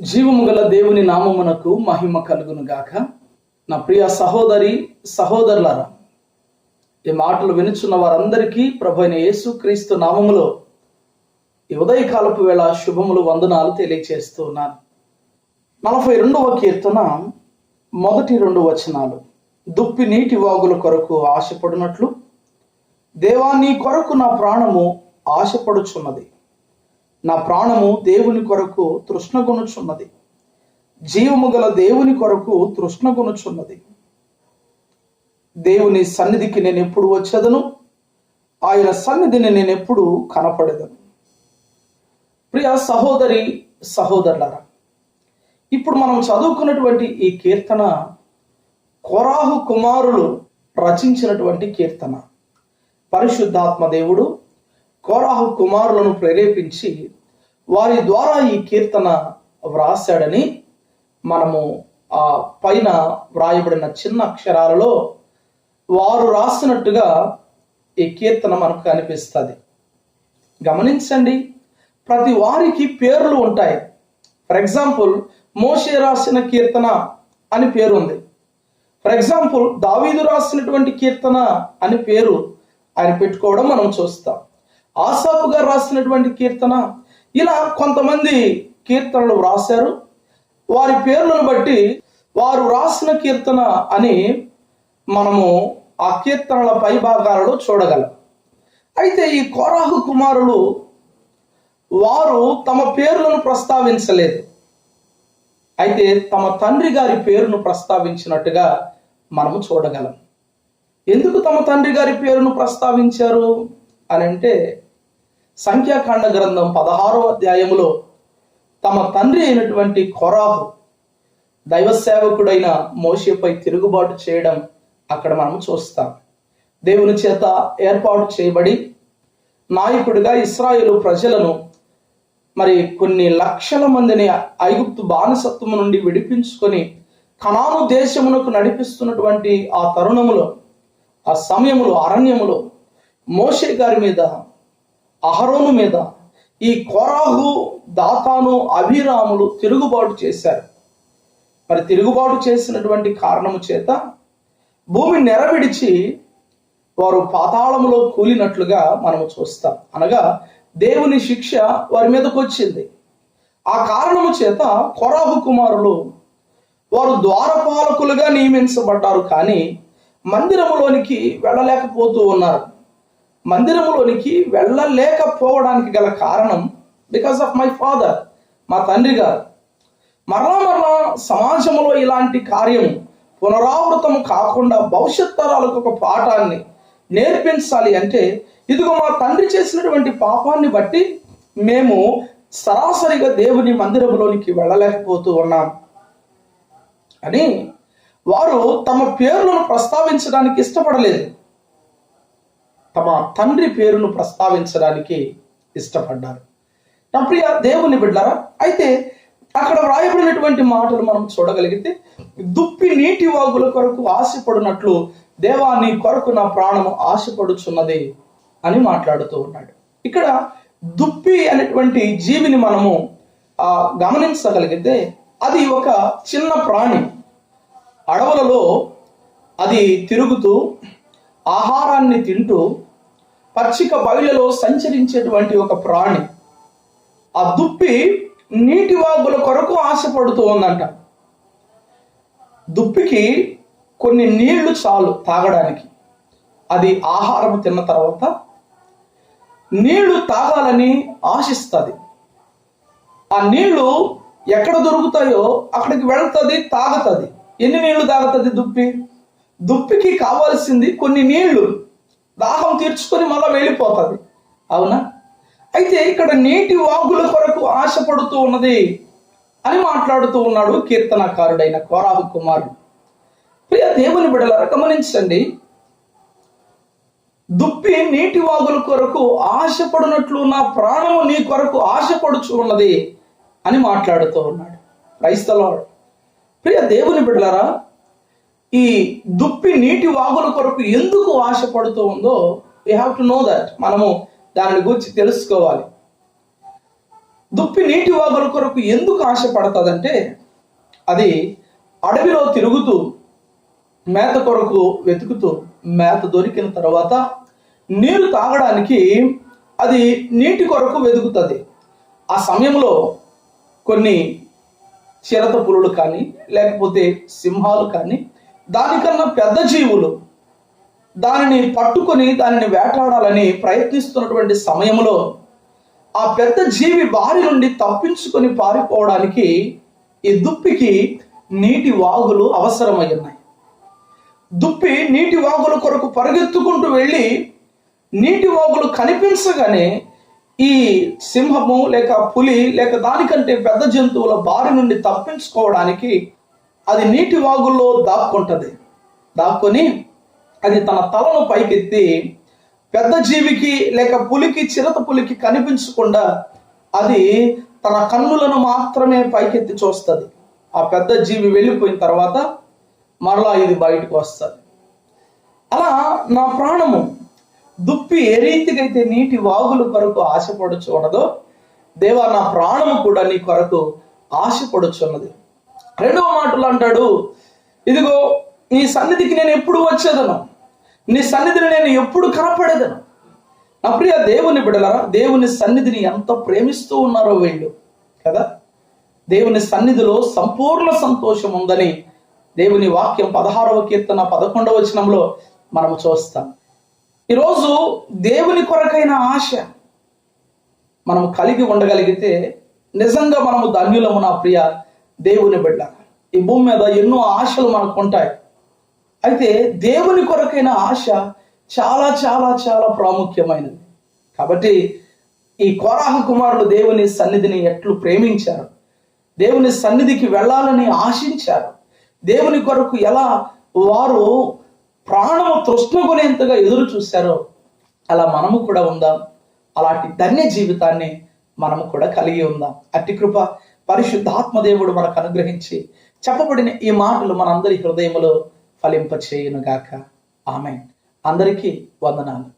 జీవము గల దేవుని నామమునకు మహిమ కలుగును గాక. నా ప్రియ సహోదరి సహోదరులారా ఈ మాటలు వినుచున్న వారందరికీ ప్రభు అయిన యేసుక్రీస్తు నామములో ఈ ఉదయకాలపు వేళ శుభములు వందనాలు తెలియచేస్తూ ఉన్నాను. నలభై రెండవ కీర్తన మొదటి రెండు వచనాలు. దుప్పి నీటి వాగుల కొరకు ఆశపడినట్లు దేవా నీ కొరకు నా ప్రాణము ఆశపడుచున్నది. నా ప్రాణము దేవుని కొరకు తృష్ణగొనుచున్నది. జీవము గల దేవుని కొరకు తృష్ణగొనుచున్నది. దేవుని సన్నిధికి నేను ఎప్పుడు వచ్చేదను? ఆయన సన్నిధిని నేను ఎప్పుడు కనపడేదను? ప్రియ సహోదరి సహోదరులారా ఇప్పుడు మనం చదువుకున్నటువంటి ఈ కీర్తన కొరాహు కుమారులు రచించినటువంటి కీర్తన. పరిశుద్ధాత్మ దేవుడు కోరాహు కుమారులను ప్రేరేపించి వారి ద్వారా ఈ కీర్తన వ్రాసాడని మనము ఆ పైన వ్రాయబడిన చిన్న అక్షరాలలో వారు రాసినట్టుగా ఈ కీర్తన మనకు కనిపిస్తుంది. గమనించండి ప్రతి వారికి పేర్లు ఉంటాయి. ఫర్ ఎగ్జాంపుల్ మోషే రాసిన కీర్తన అని పేరు ఉంది. ఫర్ ఎగ్జాంపుల్ దావీదు రాసినటువంటి కీర్తన అని పేరు ఆయన పెట్టుకోవడం మనం చూస్తాం. ఆసాపు గారు రాసినటువంటి కీర్తన. ఇలా కొంతమంది కీర్తనలు వ్రాశారు. వారి పేర్లను బట్టి వారు రాసిన కీర్తన అని మనము ఆ కీర్తనల పై భాగాలలో చూడగలం. అయితే ఈ కోరాహు కుమారులు వారు తమ పేర్లను ప్రస్తావించలేదు. అయితే తమ తండ్రి గారి పేరును ప్రస్తావించినట్టుగా మనము చూడగలం. ఎందుకు తమ తండ్రి గారి పేరును ప్రస్తావించారు? అని అంటే సంఖ్యాకాండ గ్రంథం పదహారో అధ్యాయములో తమ తండ్రి అయినటువంటి కొరాహు దైవ సేవకుడైన మోషేపై తిరుగుబాటు చేయడం అక్కడ మనం చూస్తాం. దేవుని చేత ఏర్పాటు చేయబడి నాయకుడిగా ఇస్రాయేలు ప్రజలను మరి కొన్ని లక్షల మందిని ఐగుప్తు బానిసత్వం నుండి విడిపించుకొని కణాను దేశమునకు నడిపిస్తున్నటువంటి ఆ తరుణములో ఆ సమయములో అరణ్యములో మోషే గారి మీద అహరోను మీద ఈ కోరాహు దాతాను అభిరాములు తిరుగుబాటు చేశారు. మరి తిరుగుబాటు చేసినటువంటి కారణము చేత భూమి నెరవిడిచి వారు పాతాళములో కూలినట్లుగా మనము చూస్తాం. అనగా దేవుని శిక్ష వారి మీదకు వచ్చింది. ఆ కారణము చేత కొరాహు కుమారులు వారు ద్వారపాలకులుగా నియమించబడ్డారు కానీ మందిరములోనికి వెళ్ళలేకపోతూ ఉన్నారు. మందిరంలోనికి వెళ్ళలేకపోవడానికి గల కారణం బికాస్ ఆఫ్ మై ఫాదర్ మా తండ్రి గారు. మరలా మరలా సమాజంలో ఇలాంటి కార్యం పునరావృతం కాకుండా భవిష్యత్ తరాలకు ఒక పాఠాన్ని నేర్పించాలి అంటే ఇదిగో మా తండ్రి చేసినటువంటి పాపాన్ని బట్టి మేము సరాసరిగా దేవుని మందిరంలోనికి వెళ్ళలేకపోతూ ఉన్నాం. అని వారు తమ పేర్లను ప్రస్తావించడానికి ఇష్టపడలేదు. తమ తండ్రి పేరును ప్రస్తావించడానికి ఇష్టపడ్డారు. నా ప్రియ దేవుని బిడ్డారా అయితే అక్కడ వ్రాయబడినటువంటి మాటలు మనం చూడగలిగితే దుప్పి నీటి వాగుల కొరకు ఆశపడినట్లు దేవా నీ కొరకు నా ప్రాణము ఆశపడుచున్నది అని మాట్లాడుతూ ఉన్నాడు. ఇక్కడ దుప్పి అనేటువంటి జీవిని మనము ఆ గమనించగలిగితే అది ఒక చిన్న ప్రాణి. అడవులలో అది తిరుగుతూ ఆహారాన్ని తింటూ పచ్చిక బయలులో సంచరించేటువంటి ఒక ప్రాణి. ఆ దుప్పి నీటి వాగుల కొరకు ఆశపడుతూ ఉందంట. దుప్పికి కొన్ని నీళ్ళు చాలు తాగడానికి. అది ఆహారం తిన్న తర్వాత నీళ్ళు తాగాలని ఆశిస్తుంది. ఆ నీళ్ళు ఎక్కడ దొరుకుతాయో అక్కడికి వెళ్తుంది తాగుతుంది. ఎన్ని నీళ్ళు తాగుతుంది దుప్పి? దుప్పికి కావాల్సింది కొన్ని నీళ్ళు. దాహం తీర్చుకొని మళ్ళీ వెళ్ళిపోతుంది. అవునా? అయితే ఇక్కడ నీటి వాగుల కొరకు ఆశపడుతూ ఉన్నది అని మాట్లాడుతూ ఉన్నాడు కీర్తనకారుడైన కోరాహు కుమారుడు ప్రియ దేవుని బిడలారా గమనించండి. దుప్పి నీటి వాగుల కొరకు ఆశపడినట్లు నా ప్రాణము నీ కొరకు ఆశపడుచు ఉన్నది అని మాట్లాడుతూ ఉన్నాడు. క్రైస్తలాడు ప్రియ దేవుని బిడ్డలారా ఈ దుప్పి నీటి వాగుల కొరకు ఎందుకు ఆశపడుతూ ఉందో we have to know that మనము దాని గురించి తెలుసుకోవాలి. దుప్పి నీటి వాగుల కొరకు ఎందుకు ఆశపడుతుందంటే అది అడవిలో తిరుగుతూ మేత కొరకు వెతుకుతూ మేత దొరికిన తర్వాత నీరు తాగడానికి అది నీటి కొరకు వెతుకుతుంది. ఆ సమయంలో కొన్ని చిరత పులులు కానీ లేకపోతే సింహాలు కానీ దానికన్నా పెద్ద జీవులు దానిని పట్టుకొని దానిని వేటాడాలని ప్రయత్నిస్తున్నటువంటి సమయంలో ఆ పెద్ద జీవి బారి నుండి తప్పించుకొని పారిపోవడానికి ఈ దుప్పికి నీటి వాగులు అవసరమై ఉన్నాయి. దుప్పి నీటి వాగుల కొరకు పరిగెత్తుకుంటూ వెళ్ళి నీటి వాగులు కనిపించగానే ఈ సింహము లేక పులి లేక దానికంటే పెద్ద జంతువుల బారి నుండి తప్పించుకోవడానికి అది నీటి వాగుల్లో దాక్కుంటుంది. దాక్కొని అది తన తలను పైకెత్తి పెద్ద జీవికి లేక పులికి చిరత పులికి కనిపించకుండా అది తన కన్నులను మాత్రమే పైకెత్తి చూస్తుంది. ఆ పెద్ద జీవి వెళ్ళిపోయిన తర్వాత మరలా ఇది బయటకు వస్తుంది. అలా నా ప్రాణము దుప్పి ఏ రీతికైతే నీటి వాగుల కొరకు ఆశపడుచున్నదో దేవా నా ప్రాణము కూడా నీ కొరకు ఆశపడుచున్నది. రెండవ మాటలు అంటాడు ఇదిగో నీ సన్నిధికి నేను ఎప్పుడు వచ్చేదను? నీ సన్నిధిని నేను ఎప్పుడు కనపడేదను? నా ప్రియ దేవుని బిడలరా దేవుని సన్నిధిని ఎంత ప్రేమిస్తూ ఉన్నారో వీళ్ళు కదా? దేవుని సన్నిధిలో సంపూర్ణ సంతోషం ఉందని దేవుని వాక్యం పదహారవ కీర్తన పదకొండవ వచనంలో మనము చూస్తాం. ఈరోజు దేవుని కొరకైన ఆశ మనం కలిగి ఉండగలిగితే నిజంగా మనము ధన్యులము నా ప్రియ దేవుని బిడ్డ. ఈ భూమి మీద ఎన్నో ఆశలు మనకు ఉంటాయి. అయితే దేవుని కొరకైన ఆశ చాలా చాలా చాలా ప్రాముఖ్యమైనది. కాబట్టి ఈ కోరాహ కుమారులు దేవుని సన్నిధిని ఎట్లు ప్రేమించారు? దేవుని సన్నిధికి వెళ్ళాలని ఆశించారు? దేవుని కొరకు ఎలా వారు ప్రాణము తృష్ణకునేంతగా ఎదురు చూశారో అలా మనము కూడా ఉందాం. అలాంటి ధన్య జీవితాన్ని మనము కూడా కలిగి ఉందాం. అట్టి కృప పరిశుద్ధాత్మదేవుడు మనకు అనుగ్రహించి చెప్పబడిన ఈ మాటలు మనందరి హృదయములో ఫలింపచేయునుగాక. ఆమె అందరికీ వందనాలు.